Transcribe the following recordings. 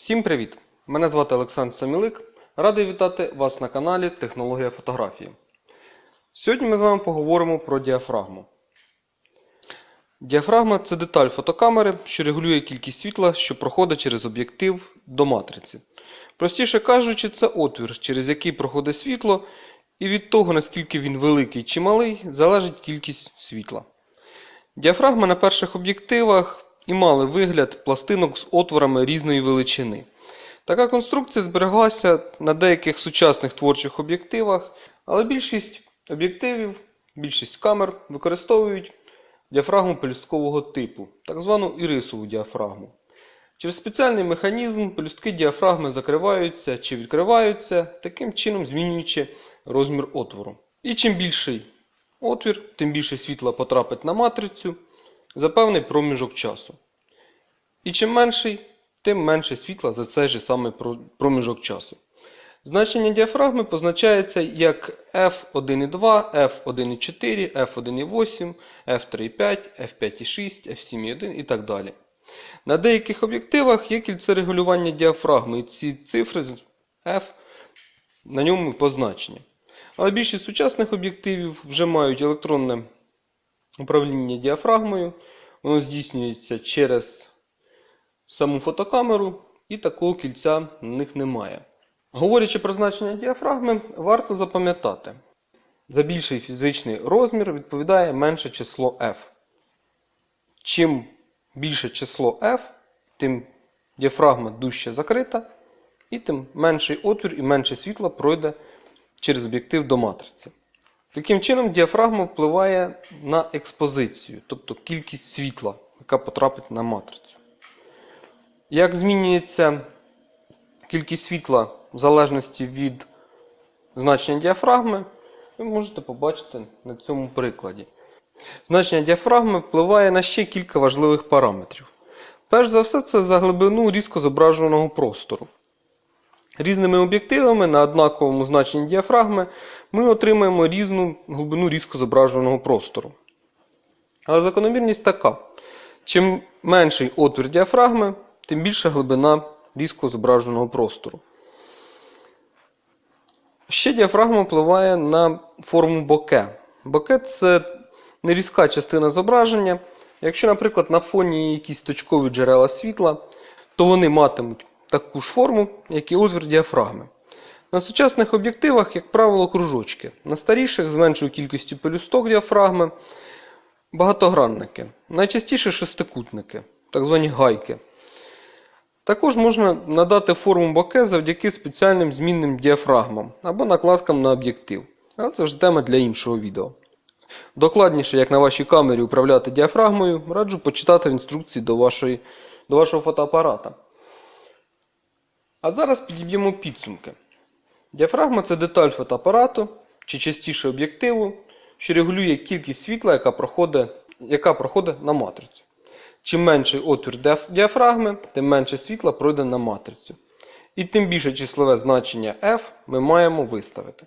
Всім привіт! Мене звати Олександр Самілик. Радий вітати вас на каналі Технологія фотографії. Сьогодні ми з вами поговоримо про діафрагму. Діафрагма це деталь фотокамери, що регулює кількість світла, що проходить через об'єктив до матриці. Простіше кажучи, це отвір, через який проходить світло, і від того, наскільки він великий чи малий, залежить кількість світла. Діафрагма на перших об'єктивах і мали вигляд пластинок з отворами різної величини. Така конструкція збереглася на деяких сучасних творчих об'єктивах, але більшість об'єктивів, більшість камер використовують діафрагму пелюсткового типу, так звану ірисову діафрагму. Через спеціальний механізм пелюстки діафрагми закриваються чи відкриваються, таким чином змінюючи розмір отвору. І чим більший отвір, тим більше світла потрапить на матрицю за певний проміжок часу. І чим менший, тим менше світла за цей же самий проміжок часу. Значення діафрагми позначається як F1,2, F1,4, F1,8, F3,5, F5,6, F7,1 і так далі. На деяких об'єктивах є кільце регулювання діафрагми, і ці цифри F на ньому позначені. Але більшість сучасних об'єктивів вже мають електронне управління діафрагмою. Воно здійснюється через саму фотокамеру, і такого кільця на них немає. Говорячи про значення діафрагми, варто запам'ятати, за більший фізичний розмір відповідає менше число F. Чим більше число F, тим діафрагма дужче закрита, і тим менший отвір і менше світла пройде через об'єктив до матриці. Таким чином, діафрагма впливає на експозицію, тобто кількість світла, яка потрапить на матрицю. Як змінюється кількість світла в залежності від значення діафрагми, ви можете побачити на цьому прикладі. Значення діафрагми впливає на ще кілька важливих параметрів. Перш за все, це за глибину різко зображеного простору. Різними об'єктивами на однаковому значенні діафрагми ми отримаємо різну глибину різко зображеного простору. Але закономірність така: чим менший отвір діафрагми, тим більша глибина різко зображеного простору. Ще діафрагма впливає на форму боке. Боке це нерізка частина зображення. Якщо, наприклад, на фоні є якісь точкові джерела світла, то вони матимуть таку ж форму, як і отвір діафрагми. На сучасних об'єктивах, як правило, кружочки. На старіших з меншою кількістю пелюсток діафрагми багатогранники. Найчастіше шестикутники, так звані гайки. Також можна надати форму боке завдяки спеціальним змінним діафрагмам або накладкам на об'єктив. Але це вже тема для іншого відео. Докладніше, як на вашій камері управляти діафрагмою, раджу почитати в інструкції до, вашої, до вашого фотоапарата. А зараз підіб'ємо підсумки. Діафрагма це деталь фотоапарату, чи частіше об'єктиву, що регулює кількість світла, яка проходить, яка проходить на матрицю. Чим менший отвір діафрагми, тим менше світла пройде на матрицю. І тим більше числове значення F ми маємо виставити.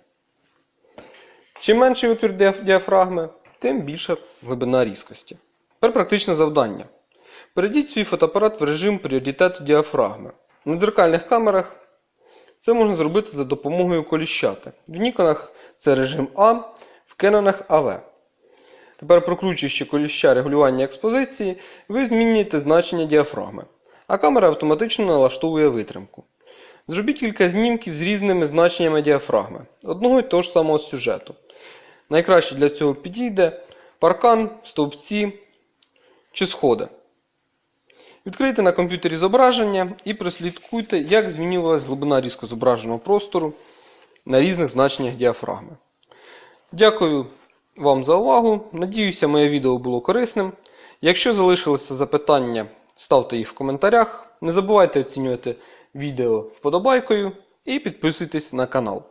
Чим менший отвір діафрагми, тим більша глибина різкості. Тепер практичне завдання. Перейдіть свій фотоапарат в режим пріоритету діафрагми. На дзеркальних камерах це можна зробити за допомогою коліщати. В Ніконах це режим А, в Кенонах АВ. Тепер, прокручуючи коліща регулювання експозиції, ви змінюєте значення діафрагми, а камера автоматично налаштовує витримку. Зробіть кілька знімків з різними значеннями діафрагми одного і того ж самого сюжету. Найкраще для цього підійде паркан, стовпці чи сходи. Відкрийте на комп'ютері зображення і прослідкуйте, як змінювалась глибина різко зображеного простору на різних значеннях діафрагми. Дякую вам за увагу. Надіюся, моє відео було корисним. Якщо залишилися запитання, ставте їх в коментарях. Не забувайте оцінювати відео вподобайкою і підписуйтесь на канал.